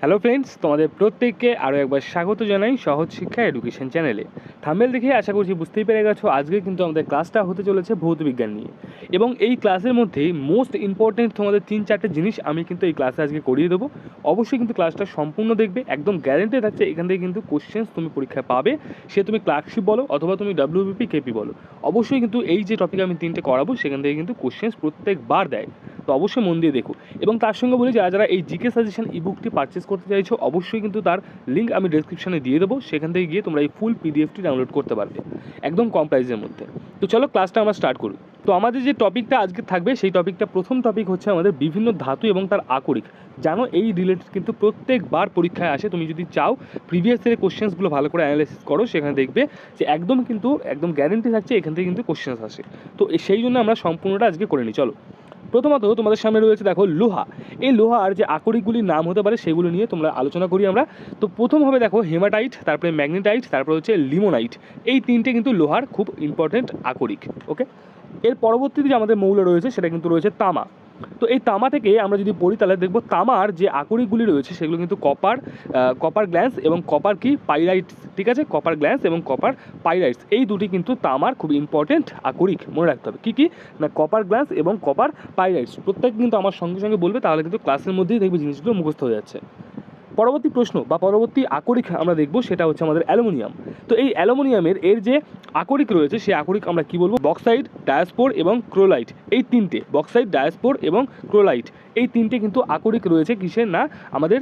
Hello friends তোমাদের প্রত্যেককে আরও একবার স্বাগত জানাই সহজ শিক্ষা এডুকেশন চ্যানেলে থামেল দেখে আশা করছি বুঝতেই পেরে গেছো, আজকে কিন্তু আমাদের ক্লাসটা হতে চলেছে ভৌত বিজ্ঞান নিয়ে। এবং এই ক্লাসের মধ্যে মোস্ট ইম্পর্টেন্ট তোমাদের তিন চারটে জিনিস আমি কিন্তু এই ক্লাসে আজকে করিয়ে দেবো। অবশ্যই কিন্তু ক্লাসটা সম্পূর্ণ দেখবে, একদম গ্যারেন্টি থাকছে এখান থেকে কিন্তু কোশ্চেন্স তুমি পরীক্ষায় পাবে। সে তুমি ক্লার্কশিপ বলো অথবা তুমি ডাব্লিউবিপি কেপি বলো। অবশ্যই কিন্তু এই যে টপিক আমি তিনটে করাবো, সেখান থেকে কিন্তু কোশ্চেন্স প্রত্যেকবার দেয়। তো অবশ্যই মন দিয়ে দেখো। এবং তার সঙ্গে বলি, যারা যারা এই জিকে সাজেশন ইবুকটি পারচেস করতে চাইছো, অবশ্যই কিন্তু তার লিঙ্ক আমি ডেসক্রিপশনে দিয়ে দেবো। সেখান থেকে গিয়ে তোমরা এই ফুল পিডিএফটি ডাউনলোড করতে পারবে, একদম কম প্রাইসের মধ্যে। তো চলো ক্লাসটা আমরা স্টার্ট করি। তো আমাদের যে টপিকটা আজকে থাকবে, সেই টপিকটা প্রথম টপিক হচ্ছে আমাদের বিভিন্ন ধাতু এবং তার আকরিক। জানো, এই রিলেটেড কিন্তু প্রত্যেকবার পরীক্ষায় আসে। তুমি যদি চাও প্রিভিয়াস ইয়ারের কোশ্চেন্সগুলো ভালো করে অ্যানালাইসিস করো, সেখানে দেখবে যে একদম কিন্তু, একদম গ্যারেন্টি থাকছে, এখান থেকে কিন্তু কোশ্চেন্স আসে। তো সেই জন্য আমরা সম্পূর্ণটা আজকে করে নিই। চলো। প্রথমত তোমাদের সামনে রয়েছে, দেখো, লোহা। এই লোহার যে আকরিকগুলির নাম হতে পারে, সেগুলো নিয়ে তোমরা আলোচনা করি আমরা। তো প্রথম হবে, দেখো, হেমাটাইট, তারপরে ম্যাগনেটাইট, তারপরে হচ্ছে লিমোনাইট। এই তিনটে কিন্তু লোহার খুব ইম্পর্টেন্ট আকরিক ওকে এর পরবর্তীতে যে আমাদের মৌল রয়েছে, সেটা কিন্তু রয়েছে তামা। তো এই তামা থেকে আমরা যদি পড়ি, তাহলে দেখব তামার যে আকরিকগুলি রয়েছে, সেগুলো কিন্তু কপার কপার গ্ল্যান্স এবং কপার কি? পাইরাইটস ঠিক আছে? কপার গ্ল্যান্স এবং কপার পাইরাইটস এই দুটি কিন্তু তামার খুব ইম্পর্টেন্ট আকরিক, মনে রাখতে হবে। কী কী? না কপার গ্ল্যান্স এবং কপার পাইরাইটস প্রত্যেক কিন্তু আমার সঙ্গে সঙ্গে বলবে, তাহলে কিন্তু ক্লাসের মধ্যেই দেখবে জিনিসগুলো মুখস্থ হয়ে যাচ্ছে। পরবর্তী প্রশ্ন বা পরবর্তী আকরিক আমরা দেখব সেটা হচ্ছে আমাদের অ্যালুমিনিয়াম। তো এই অ্যালুমিনিয়ামের এর যে আকরিক রয়েছে সেই আকরিক আমরা কি বলব? বক্সাইড ডায়াসপোর এবং ক্রোলাইট। এই তিনটে বক্সাইড ডায়াসপোর এবং ক্রোলাইট। এই তিনটে কিন্তু আকরিক রয়েছে কিসের? না, আমাদের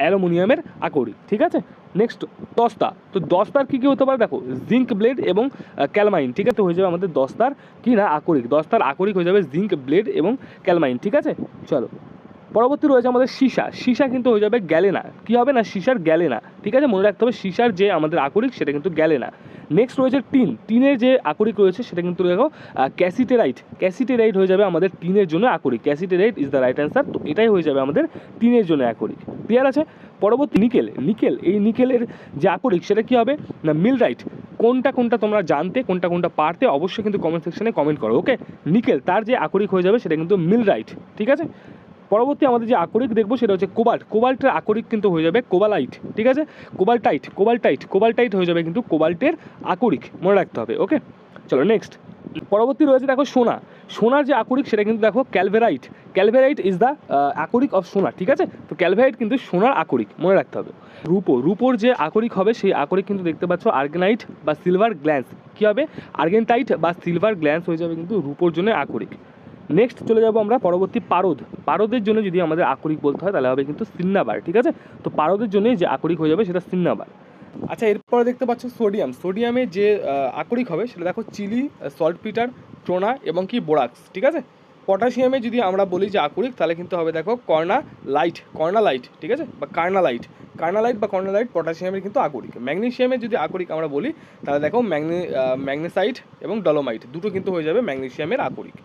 অ্যালুমিনিয়ামের আকরিক। ঠিক আছে? নেক্সট দস্তা। তো দস্তার কী কী হতে পারে? দেখো জিঙ্ক ব্লেড এবং ক্যালমাইন ঠিক আছে? হয়ে যাবে আমাদের দস্তার কি না? আকরিক। দস্তার আকরিক হয়ে যাবে জিঙ্ক ব্লেড এবং ক্যালমাইন ঠিক আছে? চলো। পরবর্তী রয়েছে আমাদের সীসা। সীসা কিন্তু হয়ে যাবে গ্যালেনা কী হবে না? সীসার গ্যালেনা ঠিক আছে? মনে রাখতে হবে সীসার যে আমাদের আকরিক, সেটা কিন্তু গ্যালেনা নেক্সট রয়েছে টিন। টিনের যে আকরিক রয়েছে, সেটা কিন্তু দেখো ক্যাসিটেরাইট। ক্যাসিটেরাইট হয়ে যাবে আমাদের টিনের জন্য আকরিক। Cassiterite is the right answer তো এটাই হয়ে যাবে আমাদের টিনের জন্য আকরিক। ক্লিয়ার আছে? পরবর্তী নিকেল। নিকেল। এই নিকেলের যে আকরিক, সেটা কী হবে? না, মিলরাইট। কোনটা কোনটা তোমরা জানতে, কোনটা কোনটা পারতে, অবশ্যই কিন্তু কমেন্ট সেকশনে কমেন্ট করো ওকে নিকেল, তার যে আকরিক হয়ে যাবে, সেটা কিন্তু মিলরাইট। ঠিক আছে? পরবর্তী আমাদের যে আকরিক দেখব সেটা হচ্ছে কোবাল্ট। কোবাল্টের আকরিক কিন্তু হয়ে যাবে কোবালাইট, ঠিক আছে? কোবাল্টাইট কোবাল্টাইট কোবাল্টাইট হয়ে যাবে কিন্তু কোবাল্টের আকরিক। মনে রাখতে হবে, ওকে? চলো নেক্সট পরবর্তী রয়েছে দেখো সোনা। সোনার যে আকরিক সেটা কিন্তু দেখো ক্যালভেরাইট। ক্যালভেরাইট ইজ দ্য আকরিক অফ সোনা, ঠিক আছে? তো ক্যালভেরাইট কিন্তু সোনার আকরিক, মনে রাখতে হবে। রূপো, রূপোর যে আকরিক হবে সেই আকরিক কিন্তু দেখতে পাচ্ছ আর্গেনাইট বা সিলভার গ্ল্যান্স কী হবে? আর্গেনটাইট বা সিলভার গ্ল্যান্স হয়ে যাবে কিন্তু রূপোর জন্য আকরিক। নেক্সট চলে যাব আমরা পরবর্তী পারদ। পারদের জন্য যদি আমাদের আকরিক বলতে হয়, তাহলে হবে কিন্তু সিন্নাবার, ঠিক আছে? তো পারদের জন্যই যে আকরিক হয়ে যাবে সেটা সিন্নাবার। আচ্ছা এরপরে দেখতে পাচ্ছ সোডিয়াম। সোডিয়ামে যে আকরিক হবে সেটা দেখো চিলি সল্ট পিটার টোনা এবং কি বোরাক্স, ঠিক আছে? পটাশিয়ামে যদি আমরা বলি যে আকরিক, তাহলে কিন্তু হবে দেখো কর্না লাইট কর্না লাইট ঠিক আছে? বা কার্না লাইট কার্না লাইট বা কর্না লাইট পটাশিয়ামের কিন্তু আকরিক। ম্যাগনেশিয়ামের যদি আকরিক আমরা বলি, তাহলে দেখো ম্যাগনে ম্যাগনেসাইট এবং ডলোমাইট, দুটো কিন্তু হয়ে যাবে ম্যাগনেশিয়ামের আকরিক।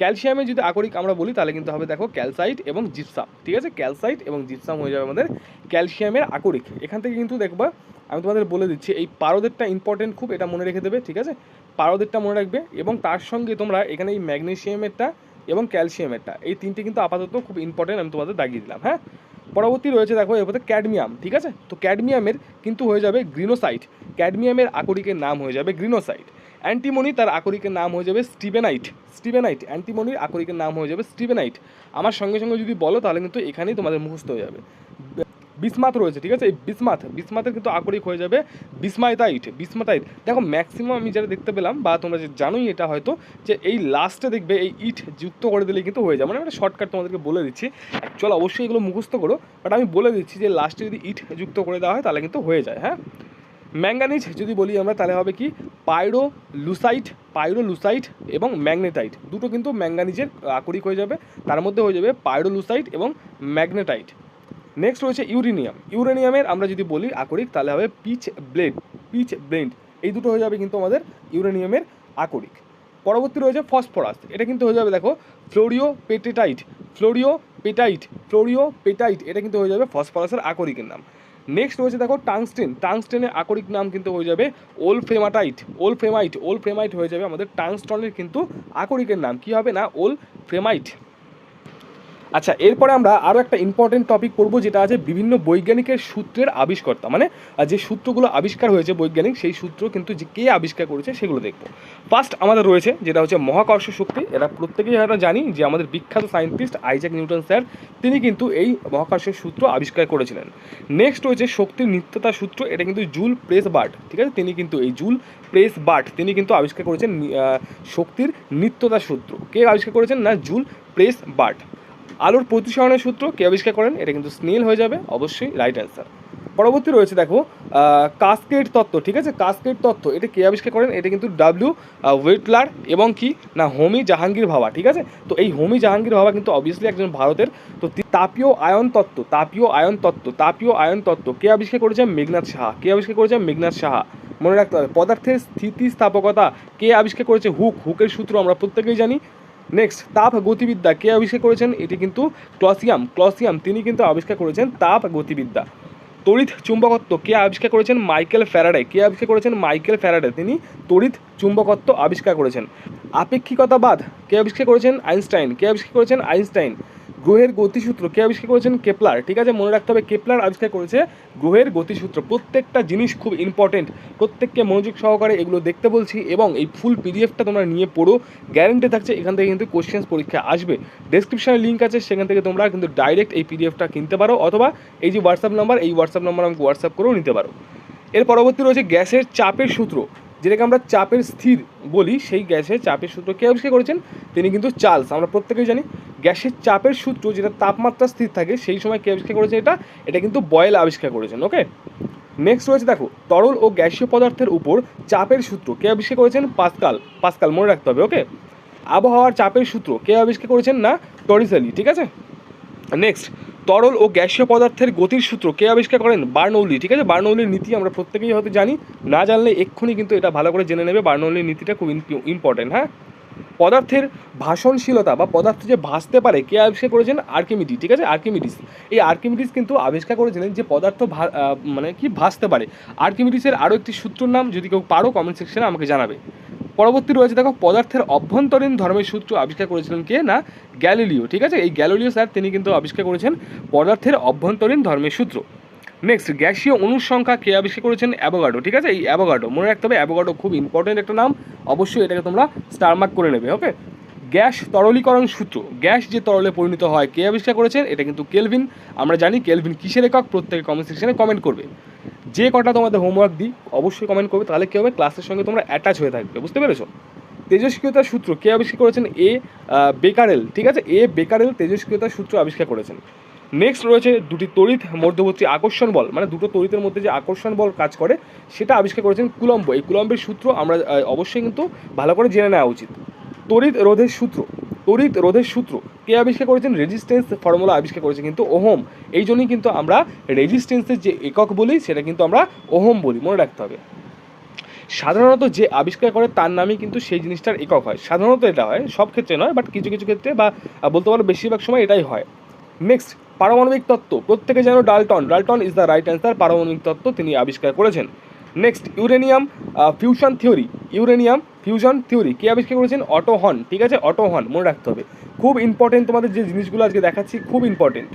ক্যালসিয়ামের যদি আকরিক আমরা বলি, তাহলে কিন্তু হবে দেখো ক্যালসাইট এবং জিপসাম। ঠিক আছে? ক্যালসাইট এবং জিপসাম হয়ে যাবে আমাদের ক্যালসিয়ামের আকরিক। এখান থেকে কিন্তু দেখবা, আমি তোমাদের বলে দিচ্ছি, এই পারদেরটা ইম্পর্টেন্ট খুব, এটা মনে রেখে দেবে, ঠিক আছে? পারদেরটা মনে রাখবে এবং তার সঙ্গে তোমরা এখানে এই ম্যাগনেশিয়ামেরটা এবং ক্যালসিয়ামেরটা, এই তিনটে কিন্তু আপাতত খুব ইম্পর্টেন্ট আমি তোমাদের দাগিয়ে দিলাম হ্যাঁ? পরবর্তী রয়েছে দেখো, এর মধ্যে ক্যাডমিয়াম, ঠিক আছে? তো ক্যাডমিয়ামের কিন্তু হয়ে যাবে গ্রিনোসাইট। ক্যাডমিয়ামের আকরিকের নাম হয়ে যাবে গ্রিনোসাইট। অ্যান্টিমনি তার আকরিকের নাম হয়ে যাবে স্টিভেনাইট স্টিভেনাইট অ্যান্টিমনির আকরিকের নাম হয়ে যাবে স্টিভেনাইট আমার সঙ্গে সঙ্গে যদি বলো, তাহলে কিন্তু এখানেই তোমাদের মুখস্থ হয়ে যাবে। বিসমাত রয়েছে, ঠিক আছে? এই বিসমাত, বিসমাতের কিন্তু আকরিক হয়ে যাবে বিসমাইতাইট, বিসমাতাইট। দেখো ম্যাক্সিমাম আমি যেটা দেখতে পেলাম, বা তোমরা যে জানোই এটা হয়তো, যে এই লাস্টে দেখবে, এই ইট যুক্ত করে দিলে কিন্তু হয়ে যাবে। মানে একটা শর্টকাট তোমাদেরকে বলে দিচ্ছি। অ্যাকচুয়াল অবশ্যই এগুলো মুখস্থ করো বাট আমি বলে দিচ্ছি যে লাস্টে যদি ইট যুক্ত করে দেওয়া হয়, তাহলে কিন্তু হয়ে যায় হ্যাঁ? ম্যাঙ্গানিজ যদি বলি আমরা, তাহলে হবে কি? পাইরো লুসাইট পাইরো লুসাইট এবং ম্যাগনেটাইট। দুটো কিন্তু ম্যাঙ্গানিজের আকরিক হয়ে যাবে। তার মধ্যে হয়ে যাবে পাইরো লুসাইট এবং ম্যাগনেটাইট। নেক্সট রয়েছে ইউরেনিয়াম। ইউরেনিয়ামের আমরা যদি বলি আকরিক, তাহলে হবে পিচ ব্লেড পিচ ব্লেন্ড। এই দুটো হয়ে যাবে কিন্তু আমাদের ইউরেনিয়ামের আকরিক। পরবর্তী রয়েছে ফসফরাস। এটা কিন্তু হয়ে যাবে, দেখো ফ্লোরিও পেটেটাইট ফ্লোরিও পেটাইট ফ্লোরিও পেটাইট এটা কিন্তু হয়ে যাবে ফসফরাসের আকরিকের নাম। নেক্সট রয়েছে দেখো টাংস্টেন টাংস্টেনের আকরিক নাম কিন্তু হয়ে যাবে ওল ফ্রেমাটাইট ওল ফ্রেমাইট ওল ফ্রেমাইট হয়ে যাবে আমাদের টাংস্টনের কিন্তু আকরিকের নাম। কি হবে না? ওল ফ্রেমাইট আচ্ছা এরপরে আমরা আরও একটা ইম্পর্টেন্ট টপিক পড়ব, যেটা আছে বিভিন্ন বৈজ্ঞানিকের সূত্রের আবিষ্কর্তা। মানে যে সূত্রগুলো আবিষ্কার হয়েছে বৈজ্ঞানিক, সেই সূত্র কিন্তু যে কে আবিষ্কার করেছে সেগুলো দেখব। ফার্স্ট আমাদের রয়েছে, যেটা হচ্ছে মহাকর্ষ শক্তি। এরা প্রত্যেকেই হয়তো জানি যে আমাদের বিখ্যাত সায়েন্টিস্ট আইজাক নিউটন স্যার তিনি কিন্তু এই মহাকর্ষের সূত্র আবিষ্কার করেছিলেন। নেক্সট রয়েছে শক্তির নিত্যতা সূত্র, এটা কিন্তু জুল প্রেস বার্ট ঠিক আছে? তিনি কিন্তু এই জুল প্রেস বার্ট তিনি কিন্তু আবিষ্কার করেছেন শক্তির নিত্যতা সূত্র। কে আবিষ্কার করেছেন না? জুল প্রেস বার্ট আলোর প্রতিসরণের সূত্র কে আবিষ্কার করেন? এটা কিন্তু স্নেল হয়ে যাবে, অবশ্যই রাইট অ্যান্সার পরবর্তী রয়েছে দেখো কাস্কেট তত্ত্ব, ঠিক আছে? কাস্কেট তত্ত্ব, এটা কে আবিষ্কার করেন? এটা কিন্তু ডাব্লিউ ওয়েটলার এবং কি? না হোমি জাহাঙ্গীর ভাবা, ঠিক আছে? তো এই হোমি জাহাঙ্গীর ভাবা কিন্তু অবভিয়াসলি একজন ভারতের। তো তাপীয় আয়ন তত্ত্ব, তাপীয় আয়ন তত্ত্ব, তাপীয় আয়ন তত্ত্ব কে আবিষ্কার করেছেন মেঘনাথ সাহা। কে আবিষ্কার করেছেন মেঘনাথ সাহা। মনে রাখতে হবে, পদার্থের স্থিতিস্থাপকতা কে আবিষ্কার করেছে? হুক, হুকের সূত্র আমরা প্রত্যেকেই জানি। নেক্সট তাপ গতিবিদ্যা কে আবিষ্কার করেছেন? এটি কিন্তু ক্লসিয়াম। ক্লসিয়াম, তিনি কিন্তু আবিষ্কার করেছেন তাপ গতিবিদ্যা। তড়িৎ চুম্বকত্ব কে আবিষ্কার করেছেন? Michael Faraday. কে আবিষ্কার করেছেন? Michael Faraday. তিনি তড়িৎ চুম্বকত্ব আবিষ্কার করেছেন। আপেক্ষিকতাবাদ কে আবিষ্কার করেছেন? আইনস্টাইন। কে আবিষ্কার করেছেন? আইনস্টাইন। গ্রহের গতিসূত্র কে আবিষ্কার করেছেন? কেপলার। ঠিক আছে, মনে রাখতে হবে কেপলার আবিষ্কার করেছে গ্রহের গতিসূত্র। প্রত্যেকটা জিনিস খুব ইম্পর্টেন্ট প্রত্যেককে মনোযোগ সহকারে এগুলো দেখতে বলছি এবং এই ফুল পিডিএফটা তোমরা নিয়ে পড়ো। গ্যারেন্টি থাকছে এখান থেকে কিন্তু কোশ্চেন্স পরীক্ষা আসবে। ডেসক্রিপশনে লিঙ্ক আছে, সেখান থেকে তোমরা কিন্তু ডাইরেক্ট এই পিডিএফটা কিনতে পারো অথবা এই যে হোয়াটসঅ্যাপ নাম্বার এই হোয়াটসঅ্যাপ নাম্বার আমাকে হোয়াটসঅ্যাপ করেও নিতে পারো। এর পরবর্তী রয়েছে গ্যাসের চাপের সূত্র। যেটাকে আমরা চাপের স্থির বলি, সেই গ্যাসের চাপের সূত্র কে আবিষ্কার করেছেন? তিনি কিন্তু চার্লস। আমরা প্রত্যেকেই জানি গ্যাসের চাপের সূত্র যেটা তাপমাত্রা স্থির থাকে, সেই সময় কে আবিষ্কার করেছে এটা? এটা কিন্তু বয়েল আবিষ্কার করেছেন ওকে নেক্সট রয়েছে দেখো, তরল ও গ্যাসীয় পদার্থের উপর চাপের সূত্র কে আবিষ্কার করেছেন? পাস্কাল পাস্কাল মনে রাখতে হবে ওকে আবহাওয়ার চাপের সূত্র কে আবিষ্কার করেছেন না? টরিসেলি ঠিক আছে? নেক্সট তরল ও গ্যাসীয় পদার্থের গতির সূত্র কে আবিষ্কার করেন? বার্নৌলি, ঠিক আছে? বার্নৌলির নীতি আমরা প্রত্যেকেই হয়তো জানি। না জানলে এক্ষুনি কিন্তু এটা ভালো করে জেনে নেবে, বার্নৌলির নীতিটা খুব ইম্পর্টেন্ট হ্যাঁ? পদার্থের ভাষণশীলতা বা পদার্থ যে ভাসতে পারে, কে আবিষ্কার করেছেন? আর্কিমিডি ঠিক আছে? আর্কিমিডিস। এই আর্কিমিডিস কিন্তু আবিষ্কার করেছিলেন যে পদার্থ মানে কি ভাসতে পারে। আর্কিমিডিসের আরও একটি সূত্রর নাম যদি কেউ পারো কমেন্ট সেকশনে আমাকে জানাবে। পরবর্তী রয়েছে, দেখো, পদার্থের অভ্যন্তরীণ ধর্মের সূত্র আবিষ্কার করেছিলেন কে? না, গ্যালিলিও, ঠিক আছে? এই গ্যালিলিও স্যার, তিনি কিন্তু আবিষ্কার করেছেন পদার্থের অভ্যন্তরীণ ধর্মের সূত্র। নেক্সট গ্যাসীয় অণুর সংখ্যা কে আবিষ্কার করেছেন? অ্যাভোগাডো, ঠিক আছে? এই অ্যাভোগাডো, মনে রাখতে হবে, অ্যাভোগাডো খুব ইম্পর্টেন্ট একটা নাম। অবশ্যই এটাকে তোমরা স্টারমার্ক করে নেবে ওকে গ্যাস তরলীকরণ সূত্র, গ্যাস যে তরলে পরিণত হয়, কে আবিষ্কার করেছেন? এটা কিন্তু কেলভিন আমরা জানি কেলভিন কিসের একক? প্রত্যেকে কমেন্ট সেকশনে কমেন্ট করবে। যে কটা তোমাদের হোমওয়ার্ক দিই, অবশ্যই কমেন্ট করবে, তাহলে কী হবে? ক্লাসের সঙ্গে তোমরা অ্যাটাচ হয়ে থাকবে, বুঝতে পেরেছ? তেজস্ক্রিয়তার সূত্র, কে আবিষ্কার করেছেন? এ বেকারেল ঠিক আছে? এ বেকারেল তেজস্ক্রিয়তার সূত্র আবিষ্কার করেছেন। নেক্সট রয়েছে দুটি তড়িৎ মধ্যবর্তী আকর্ষণ বল মানে দুটো তড়িতের মধ্যে যে আকর্ষণ বল কাজ করে, সেটা আবিষ্কার করেছেন কুলম্ব। এই কুলম্বের সূত্র আমরা অবশ্যই কিন্তু ভালো করে জেনে নেওয়া উচিত। তড়িৎ রোধের সূত্র, তড়িৎ রোধের সূত্র কে আবিষ্কার করেছেন? রেজিস্ট্যান্স ফর্মুলা আবিষ্কার করেছে কিন্তু ওহম। এই জন্যই কিন্তু আমরা রেজিস্ট্যান্সের যে একক বলি, সেটা কিন্তু আমরা ওহম বলি, মনে রাখতে হবে। সাধারণত যে আবিষ্কার করে, তার নামই কিন্তু সেই জিনিসটার একক হয়। সাধারণত এটা হয়, সব ক্ষেত্রে নয় বাট কিছু কিছু ক্ষেত্রে বা বলতে পারো বেশিরভাগ সময় এটাই হয়। নেক্সট পারমাণবিক তত্ত্ব। প্রত্যেকে যেন Dalton. Dalton is the right answer পারমাণবিক তত্ত্ব তিনি আবিষ্কার করেছেন। Next uranium fusion theory uranium fusion theory কে আবিষ্কার করেছেন? অটো হন ঠিক আছে? অটো হন মনে রাখতে হবে। খুব ইম্পর্টেন্ট তোমাদের যে জিনিসগুলো আজকে দেখাচ্ছি, খুব ইম্পর্টেন্ট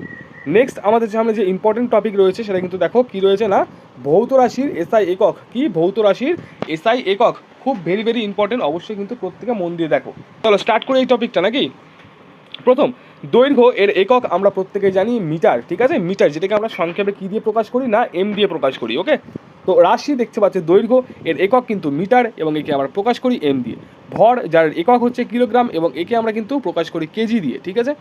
নেক্সট আমাদের সামনে যে ইম্পর্টেন্ট টপিক রয়েছে, সেটা কিন্তু দেখো কি রয়েছে না? ভৌত রাশির এসআই একক। কি? ভৌত রাশির এসআই একক। খুব ভেরি ভেরি ইম্পর্টেন্ট অবশ্যই কিন্তু প্রত্যেকে মন দিয়ে দেখো। চলো স্টার্ট করে এই টপিকটা নাকি? প্রথম দৈর্ঘ্য এর একক আমরা প্রত্যেকে জানি মিটার, ঠিক আছে? মিটার যেটাকে আমরা সংক্ষেপে কী দিয়ে প্রকাশ করি না এম দিয়ে প্রকাশ করি, ওকে? তো রাশি দেখতে পাচ্ছে দৈর্ঘ্য, এর একক কিন্তু মিটার এবং একে আমরা প্রকাশ করি এম দিয়ে। ভর যার একক হচ্ছে কিলোগ্রাম এবং একে আমরা কিন্তু প্রকাশ করি কেজি দিয়ে, ঠিক আছে?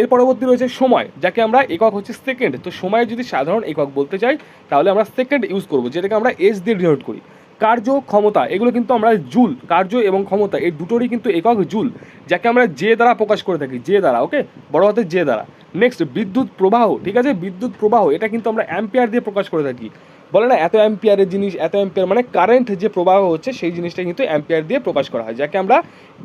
এর পরবর্তী রয়েছে সময়, যাকে আমরা একক হচ্ছে সেকেন্ড। তো সময়ের যদি সাধারণ একক বলতে চাই, তাহলে আমরা সেকেন্ড ইউজ করব, যেটাকে আমরা এস দিয়ে ডিনোট করি। কার্য, ক্ষমতা, এগুলো কিন্তু আমরা জুল, কার্য এবং ক্ষমতা, এই দুটোরই কিন্তু একক জুল, যাকে আমরা যে দ্বারা প্রকাশ করে থাকি, যে দ্বারা ওকে বড় হাতের যে দ্বারা। নেক্সট বিদ্যুৎ প্রবাহ, ঠিক আছে? বিদ্যুৎ প্রবাহ, এটা কিন্তু আমরা অ্যাম্পিয়ার দিয়ে প্রকাশ করে থাকি। বলে না, এত অ্যাম্পিয়ারের জিনিস, এত অ্যাম্পিয়ার মানে কারেন্ট যে প্রবাহ হচ্ছে, সেই জিনিসটা কিন্তু অ্যাম্পিয়ার দিয়ে প্রকাশ করা হয়, যাকে আমরা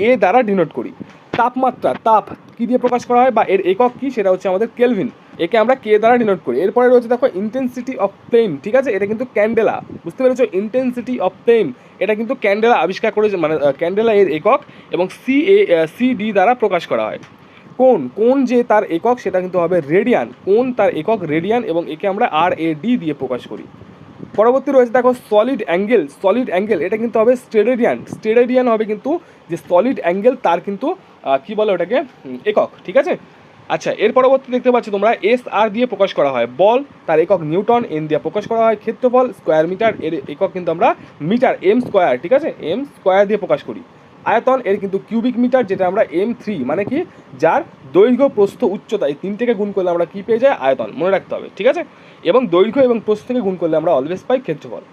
এ দ্বারা ডিনোট করি। তাপমাত্রা, তাপ কি দিয়ে প্রকাশ করা হয়? বা এর একক কি? সেটা হচ্ছে আমাদের কেলভিন একে আমরা কে দ্বারা ডিনোট করি? এরপরে রয়েছে দেখো ইন্টেন্সিটি অফ ফ্লেম ঠিক আছে? এটা কিন্তু ক্যান্ডেলা বুঝতে পেরেছ? ইন্টেন্সিটি অফ ফ্লেম এটা কিন্তু ক্যান্ডেলা আবিষ্কার করেছে মানে ক্যান্ডেলা এর একক এবং সি এ সি ডি দ্বারা প্রকাশ করা হয়। কোন? কোন যে তার একক, সেটা কিন্তু হবে রেডিয়ান কোন তার একক রেডিয়ান এবং একে আমরা আর এ ডি দিয়ে প্রকাশ করি। পরবর্তী রয়েছে দেখো সলিড অ্যাঙ্গেল সলিড অ্যাঙ্গেল এটা কিন্তু হবে স্টেরেডিয়ান স্টেরেডিয়ান হবে কিন্তু যে সলিড অ্যাঙ্গেল তার কিন্তু কি বলে ওটাকে? একক, ঠিক আছে? আচ্ছা এর পরবর্তী দেখতে পাচ্ছ তোমরা এস আর দিয়ে প্রকাশ করা হয়। বল তার একক নিউটন এন দিয়ে প্রকাশ করা হয়। ক্ষেত্রফল স্কোয়ার মিটার এর একক কিন্তু আমরা মিটার এম স্কোয়ার ঠিক আছে? এম স্কোয়ার দিয়ে প্রকাশ করি। আয়তন, এর কিন্তু কিউবিক মিটার যেটা আমরা এম থ্রি মানে কি? যার দৈর্ঘ্য, প্রস্থ, উচ্চতা, এই তিনটেকে গুণ করলে আমরা কি পেয়ে যাই? আয়তন। মনে রাখতে হবে, ঠিক আছে? এবং দৈর্ঘ্য এবং প্রস্থ থেকে গুণ করলে আমরা অলওয়েজ পাই ক্ষেত্রফল।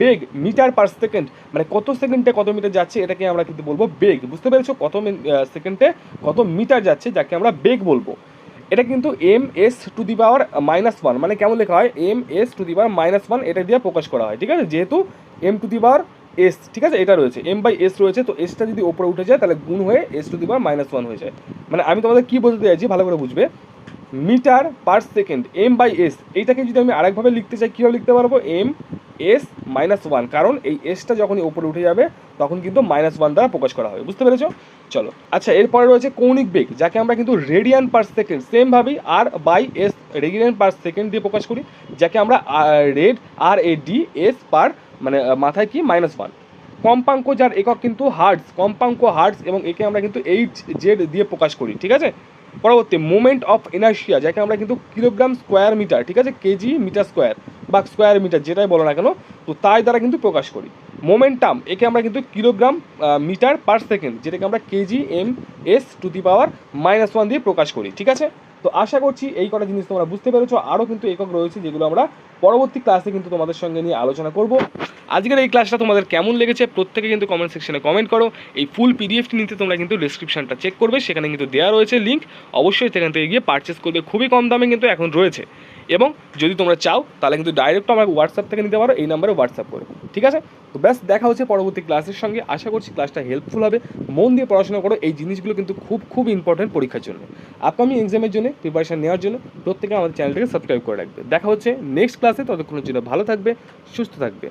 বেগ, মিটার পার সেকেন্ড মানে কত সেকেন্ডে কত মিটার যাচ্ছে এটাকে আমরা কিন্তু বলব বেগ। বুঝতে পেরেছ? কত সেকেন্ডে কত মিটার যাচ্ছে যাকে আমরা বেগ বলব। এটা কিন্তু M S to the power minus one মানে কেমন লেখা হয়? M S to the power minus one এটা দিয়ে প্রকাশ করা হয়, ঠিক আছে? যেহেতু M to the power S ঠিক আছে? এটা রয়েছে। এম বাই এস রয়েছে, তো এসটা যদি ওপরে উঠে যায়, তাহলে গুণ হয়ে S to the power minus one হয়ে যায়। মানে আমি তোমাদের কী বলতে চাইছি, ভালো করে বুঝবে। Metre per second M by S এইটাকে যদি আমি আরেকভাবে লিখতে চাই, কীভাবে লিখতে পারব? এম এস মাইনাস ওয়ান কারণ এই এসটা যখনই ওপরে উঠে যাবে, তখন কিন্তু মাইনাস ওয়ান দ্বারা প্রকাশ করা হবে, বুঝতে পেরেছ? চলো আচ্ছা এরপরে রয়েছে কৌণিক বেগ, যাকে আমরা কিন্তু রেডিয়ান পার সেকেন্ড সেমভাবেই আর by S radian per second দিয়ে প্রকাশ করি, যাকে আমরা rad R A D S per মানে মাথায় কি? মাইনাস ওয়ান কম্পাঙ্ক যার একক কিন্তু হার্টস কম্পাঙ্ক হার্টস এবং একে আমরা কিন্তু এইচ জেড দিয়ে প্রকাশ করি, ঠিক আছে? পরবর্তী মোমেন্ট অফ ইনার্শিয়া যাকে আমরা কিন্তু কিলোগ্রাম স্কোয়ার মিটার ঠিক আছে? কেজি মিটার স্কোয়ার বা স্কোয়ার মিটার যেটাই বলো না কেন, তো তাই দ্বারা কিন্তু প্রকাশ করি। মোমেন্টাম একে আমরা কিন্তু কিলোগ্রাম মিটার পার সেকেন্ড যেটাকে আমরা kg m s to the power minus one দিয়ে প্রকাশ করি, ঠিক আছে? তো আশা করছি এই কটা জিনিস তোমরা বুঝতে পেরেছ। আরও কিন্তু একক রয়েছে যেগুলো আমরা পরবর্তী ক্লাসে কিন্তু তোমাদের সঙ্গে নিয়ে আলোচনা করব। আজকের এই ক্লাসটা তোমাদের কেমন লেগেছে প্রত্যেকে কিন্তু কমেন্ট সেকশনে কমেন্ট করো। এই ফুল পিডিএফটি নিতে তোমরা কিন্তু ডিসক্রিপশানটা চেক করবে। সেখানে কিন্তু দেওয়া রয়েছে লিঙ্ক অবশ্যই সেখান থেকে গিয়ে পারচেস করবে। খুবই কম দামে কিন্তু এখন রয়েছে। এবং যদি তোমরা চাও, তাহলে কিন্তু ডাইরেক্ট আমাকে হোয়াটসঅ্যাপ থেকে নিতে পারো, এই নাম্বারে হোয়াটসঅ্যাপ করে, ঠিক আছে? তো ব্যাস, দেখা হচ্ছে পরবর্তী ক্লাসের সঙ্গে। আশা করছি ক্লাসটা হেল্পফুল হবে। মন দিয়ে পড়াশোনা করো, এই জিনিসগুলো কিন্তু খুব খুব ইম্পর্টেন্ট পরীক্ষার জন্য। আপকামিং এক্সামের জন্য প্রিপারেশান নেওয়ার জন্য প্রত্যেকে আমাদের চ্যানেলটাকে সাবস্ক্রাইব করে রাখবে। দেখা হচ্ছে নেক্সট ক্লাসে ততক্ষণের জন্য ভালো থাকবে, সুস্থ থাকবে।